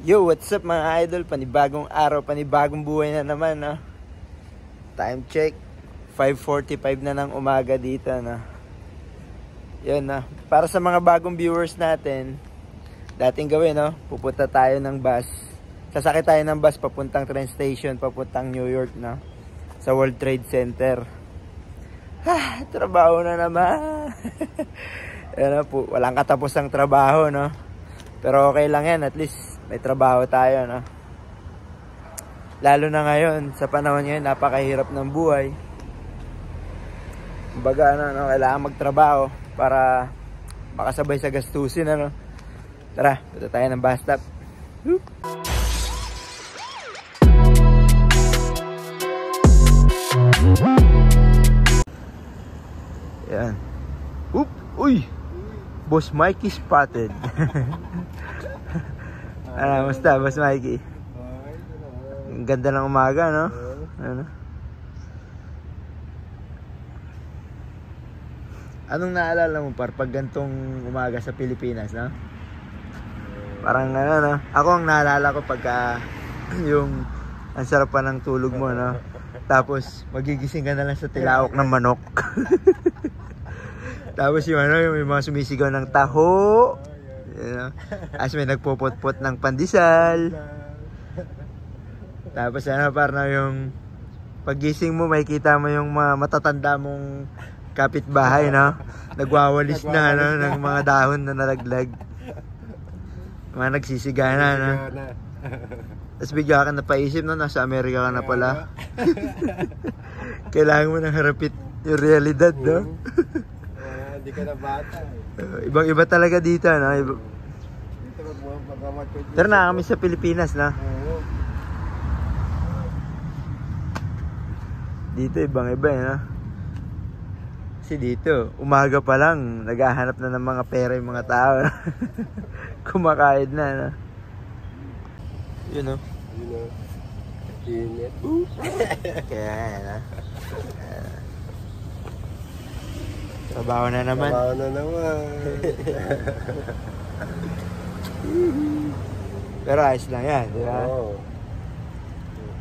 Yo, what's up mga idol? Panibagong araw, panibagong buhay na naman, no? Time check, 5.45 na ng umaga dito, no? Yun, no? Para sa mga bagong viewers natin, dating gawin, no? Pupunta tayo ng bus. Sasakit tayo ng bus papuntang train station, papuntang New York, no? Sa World Trade Center. Ah, trabaho na naman. Yan po, walang katapos ang trabaho, no? Pero okay lang yan, at least may trabaho tayo, no? Lalo na ngayon, sa panahon ngayon, napakahirap ng buhay. Kumbaga, ano, no, kailangan magtrabaho para makasabay sa gastusin, ano? Tara, punta tayo ng bus stop. Whoop. Yan. Oop! Uy! Boss Mikey spotted. ano, musta, Boss Mikey? Ang ganda ng umaga, no? Ano? Anong naalala mo par pag gantong umaga sa Pilipinas, no? Parang ano, no? Ako ang naalala ko pagka yung ang sarap pa ng tulog mo, no? Tapos magigising ka na lang sa tilaok ng manok. Tapos yung ano, yung mga sumisigaw ng taho. You know? As may nagpupot-pot ng pandesal. Tapos ano, parang yung pagising mo, makikita mo yung mga matatanda mong kapitbahay, no? Nagwawalis na, no? Ng mga dahon na nalaglag. Mga nagsisiga na, no? Tapos bigla ka napaisip, no? Nasa Amerika ka na pala. Kailangan mo nang harapit yung realidad, no? Hindi ka na bata. Uh, ibang iba talaga dito, no? Iba... Pero na kami sa Pilipinas, na. Dito ibang iba, eh, no? Kasi dito, umaga pa lang, naghahanap na ng mga pera yung mga tao. Kumakain na, no? Yun, no? Yun o. Init. Kaya, no? Uh, trabaho na naman. Trabaho na naman. Pero ayos lang yan, di ba? Oo.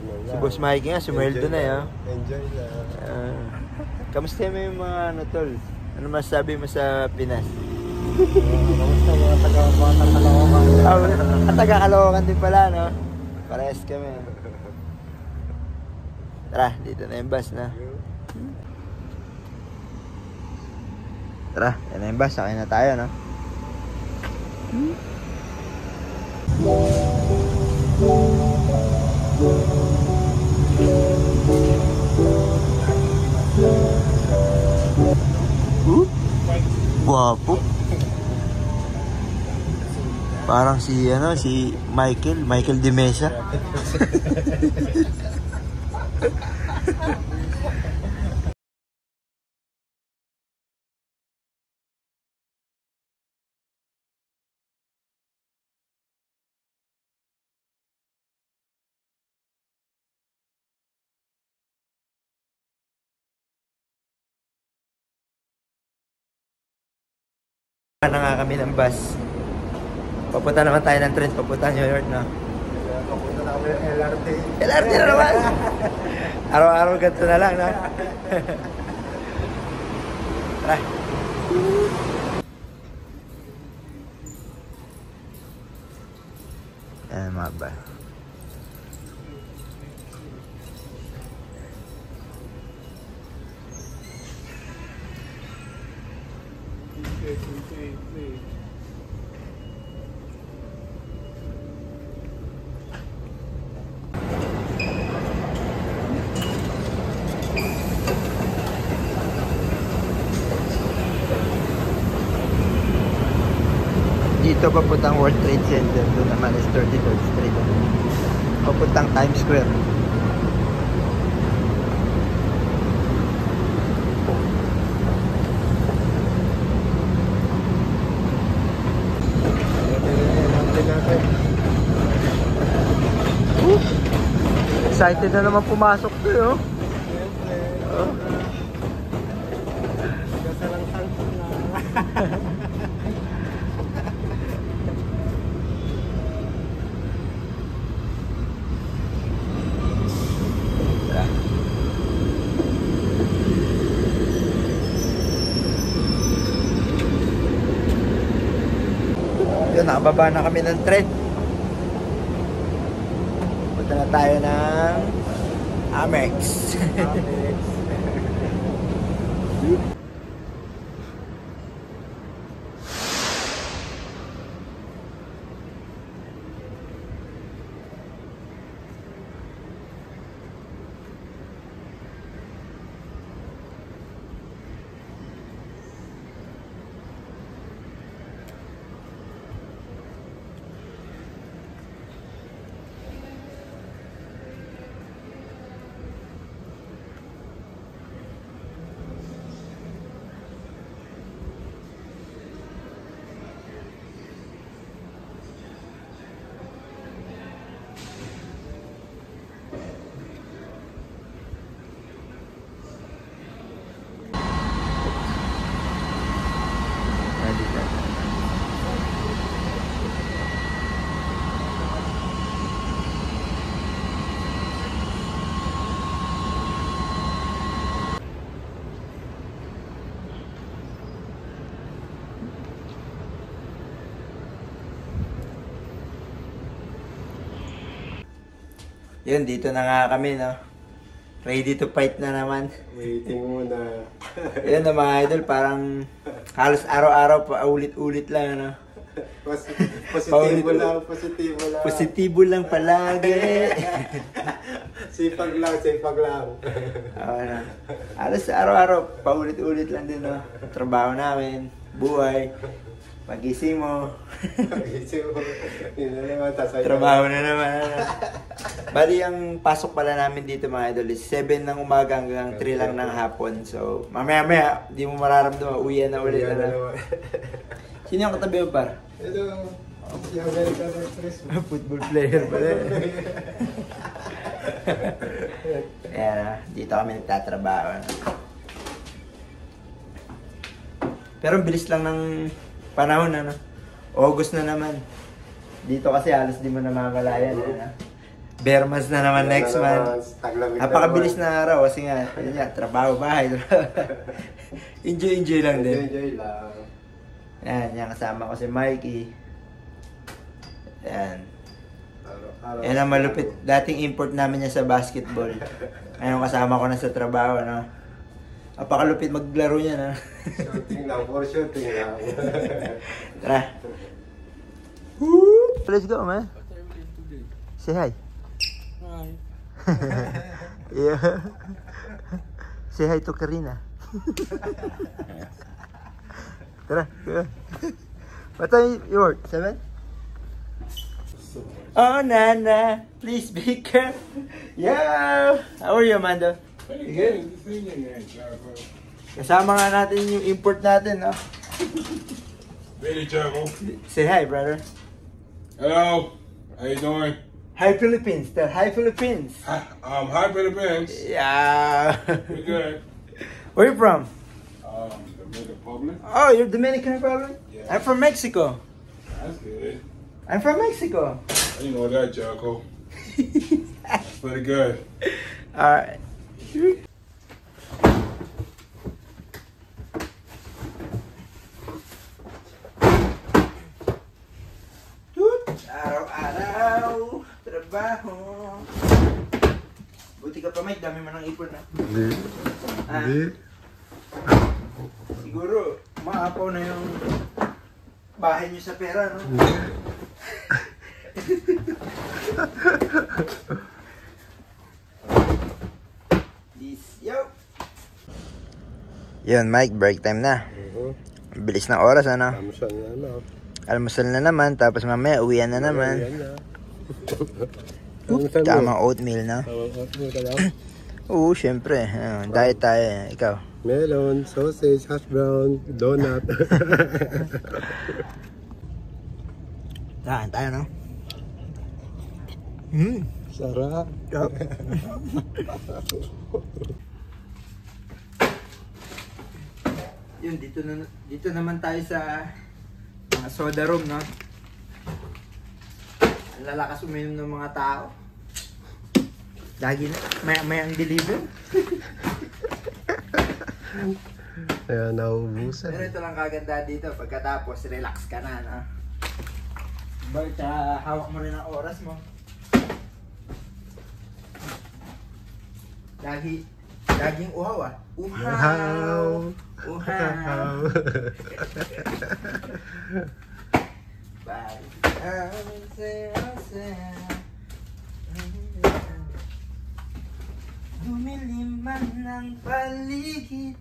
Ano Si. Boss Mikey nga, sumweldo Enjoy na, oh. Enjoy na. Ah, kamusta mo yung mga ano tol? Ano masabi mo sa Pinas? Kamusta mga taga mga Caloocan? Ah, taga Caloocan din pala, no? Parehas kami. Tara, dito na yung bus na. Tara, yan na yung bus. Sakay na tayo, no? Guwapo. Parang si ano si Michael, Michael De na nga kami ng bus. Papunta naman tayo ng train, papunta New York na. Papunta na kami ng LRT. LRT na naman! Araw-araw ganito na lang, na. Tara. Ayan mga ba. Dito papuntang World Trade Center. Doon naman is 33rd Street. Papuntang Times Square. Excited na naman pumasok to, yo. Siyempre. Oh. Kasalang santos na. Yun, nakababa na kami ng trend. Punta na tayo ng Amex. Yun, dito na nga kami, no? Ready to fight na naman. Waiting muna. Yun na mga idol, parang halos araw-araw pa ulit-ulit lang, ano? Pos- positibo lang, positibo lang. Positibo lang palagi. Sipag lang, sipag lang. Oo na. Halos araw-araw, paulit-ulit lang din, no? Trabaho namin, buhay, pagising mo, Isip mo, yun na naman, tasay trabaho na naman. Bali, ang pasok pala namin dito mga idol is 7 ng umaga hanggang 3 lang ng hapon. So, mamaya-maya, di mo mararamdaman, uwi na ulit. Yan na Ano? naman. Sino yung katabi mo, par? Ito, yung American Express. Football player pala. Ayan, ah, dito kami nagtatrabaho. ano. Pero ang bilis lang ng panahon, ano? August na naman. Dito kasi halos di mo na mamalayan. Ano? Bermas na naman Yan next na month. Napakabilis na araw kasi nga, yun nga, trabaho, bahay. enjoy, enjoy lang Enjoy, din. enjoy lang. Yan, yan kasama ko si Mikey. Yan. Araw-araw. Yan ang malupit. Dating import namin niya sa basketball. Ngayon kasama ko na sa trabaho, no? Apakalupit maglaro niya, no? Shooting lang, for shooting lang. Tara. Woo! Let's go, man. Say hi. Hi. yeah. Say hi to Karina. Tara, go. What time you work? Seven? Oh, Nana, please be careful. Yeah. How are you, Amanda? You good? Kasama nga natin yung import natin, no? Billy Juggle. Say hi, brother. Hello. How you doing? Hi, Philippines. Tell hi, Philippines. Hi, um, hi, Philippines. Yeah. We good. Where you from? Um, Dominican Republic. Oh, you're Dominican Republic? Yeah. I'm from Mexico. That's good. I'm from Mexico. I didn't know that, Jocko. That's pretty good. Alright. Tut! Araw-araw, trabaho. Buti ka pa, Mike. Dami mo ng ipon, na. Hindi. Ah, siguro, maapaw na yung bahay niyo sa pera, no? This, yo! Yun, Mike, break time na. Mhm. Bilis ng oras, ano? Kamusta na ano? Almusal na naman, tapos mamaya uwian na naman. Ayan na. Tamang oatmeal, no? Ka lang. Oo, syempre. Ano, diet tayo. Ikaw. Melon, sausage, hash brown, donut. Tahan tayo, no? Hmm. Sarap. Yun, dito, na, dito naman tayo sa mga soda room, no? Ang lalakas uminom ng mga tao. Lagi na, may, may ang deliver. Kaya naubusan. Pero ito lang kaganda dito, pagkatapos, relax ka na, no? Bakit ah, hawak mo rin ang oras mo? Lagi, laging uhaw ah. Uhaw! Uhaw! Bye. Dumilim man ng paligid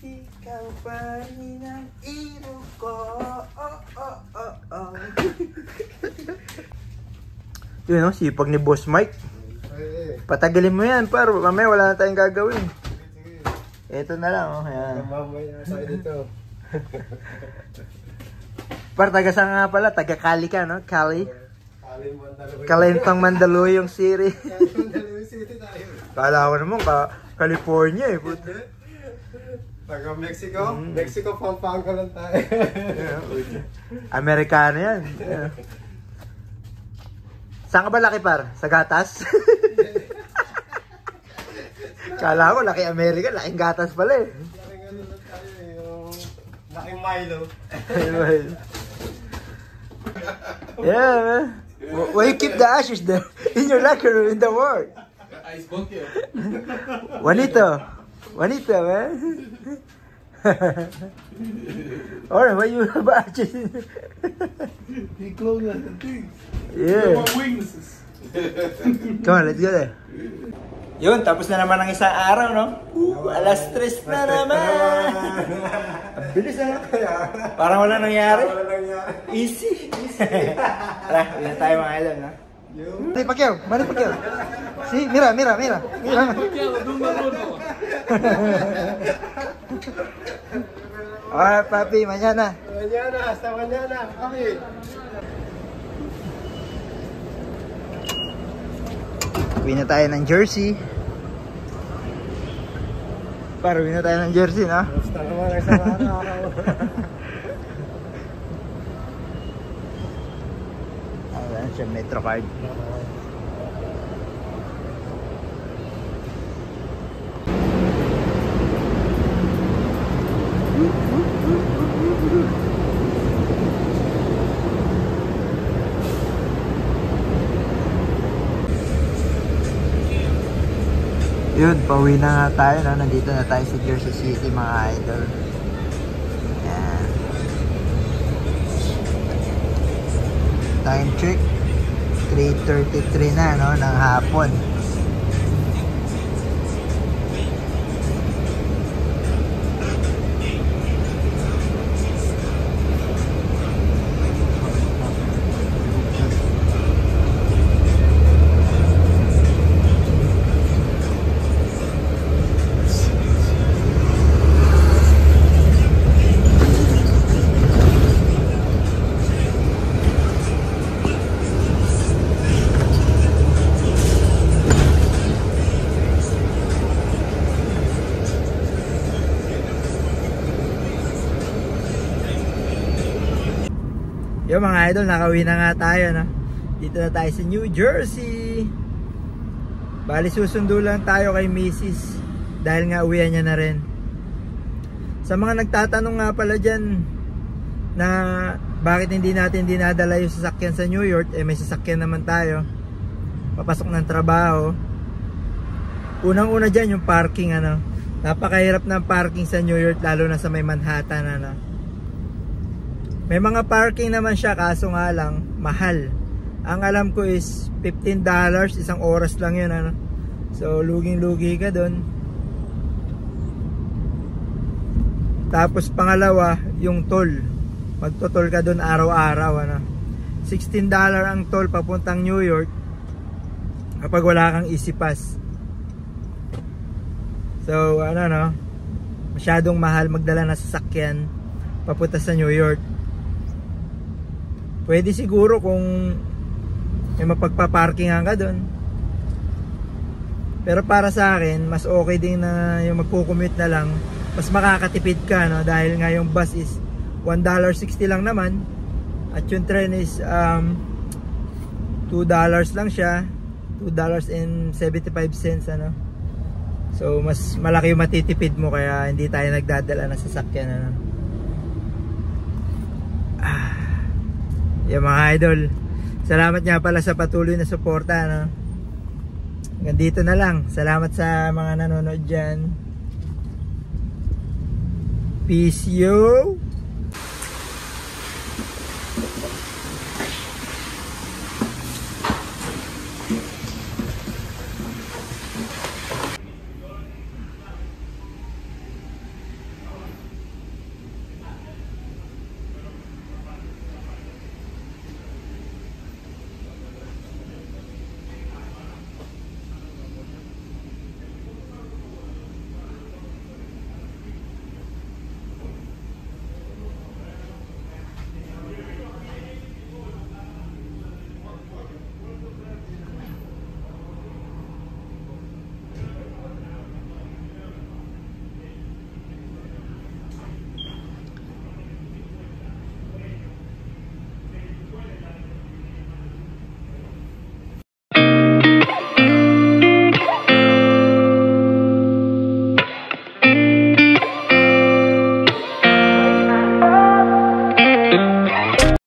Ikaw pa rin ang iro ko oh, oh, oh, oh. Yun no, sipag ni Boss Mike Eh, Patagalin mo yan par, mamaya wala na tayong gagawin. Ito na lang oh, yan. Mamaya tayo dito. Par, taga saan nga pala? Taga Cali ka no? Cali? Kalentang Mandaluyong City Mandaluyong City tayo. Kala ko naman ka California eh puto. Taga Mexico? Mm. Mexico, Pampanga lang tayo. Amerikano yan. Yeah. Saan ka ba laki par? Sa gatas? Kala ko laki Amerika, laking gatas pala eh. Laking ano lang tayo eh, yung laking Milo. yeah, man. Wh- Why you keep the ashes there in your locker room in the world? Ice bucket. Juanito. Juanito, man. Alright, why you have ashes He closed at the thing. Yeah. What weaknesses? Come on, let's go there. Yun, tapos na naman ang isang araw, no? Uh, alas tres na naman! Ang bilis na, no? Parang wala nangyari. Wala nangyari. Easy. Tara, uwi na tayo mga idol, no? Yung Manny Pacquiao, Manny Pacquiao. Sí, mira, mira, mira. mira. Alright, papi, mañana. Mañana, hasta mañana. Kami. Uwi na tayo ng jersey. Para uwi na tayo ng jersey, no? Basta naman ang isang araw. Ayan siya, Metro card. Yun, pauwi na nga tayo, no? Nandito na tayo sa Jersey City, mga idol. Yan. Time check. 3.33 na, no? Ng hapon. Yung mga idol, nakauwi na nga tayo, no? Dito na tayo sa New Jersey. Bali, susundo lang tayo kay Mrs. Dahil nga uwian niya na rin. Sa mga nagtatanong nga pala dyan na bakit hindi natin dinadala yung sasakyan sa New York, eh may sasakyan naman tayo. Papasok ng trabaho. Unang-una dyan yung parking, ano. Napakahirap ng parking sa New York, lalo na sa may Manhattan, ano. May mga parking naman siya kaso nga lang mahal. Ang alam ko is $15 isang oras lang 'yun ano. So luging-lugi ka doon. Tapos pangalawa, yung toll. Magto-toll ka doon araw-araw ano. $16 ang toll papuntang New York kapag wala kang easy pass. So ano no, masyadong mahal magdala ng sasakyan papunta sa New York. Pwede siguro kung may mapagpaparkingan ka doon. Pero para sa akin, mas okay din na yung magko-commute na lang. Mas makakatipid ka no dahil nga yung bus is $1.60 lang naman at yung train is um, $2 lang siya. $2.75 ano. So mas malaki yung matitipid mo kaya hindi tayo nagdadala ng sasakyan ano. Ah. Yung mga idol. Salamat nga pala sa patuloy na suporta. No? Hanggang dito na lang. Salamat sa mga nanonood dyan. Peace yo!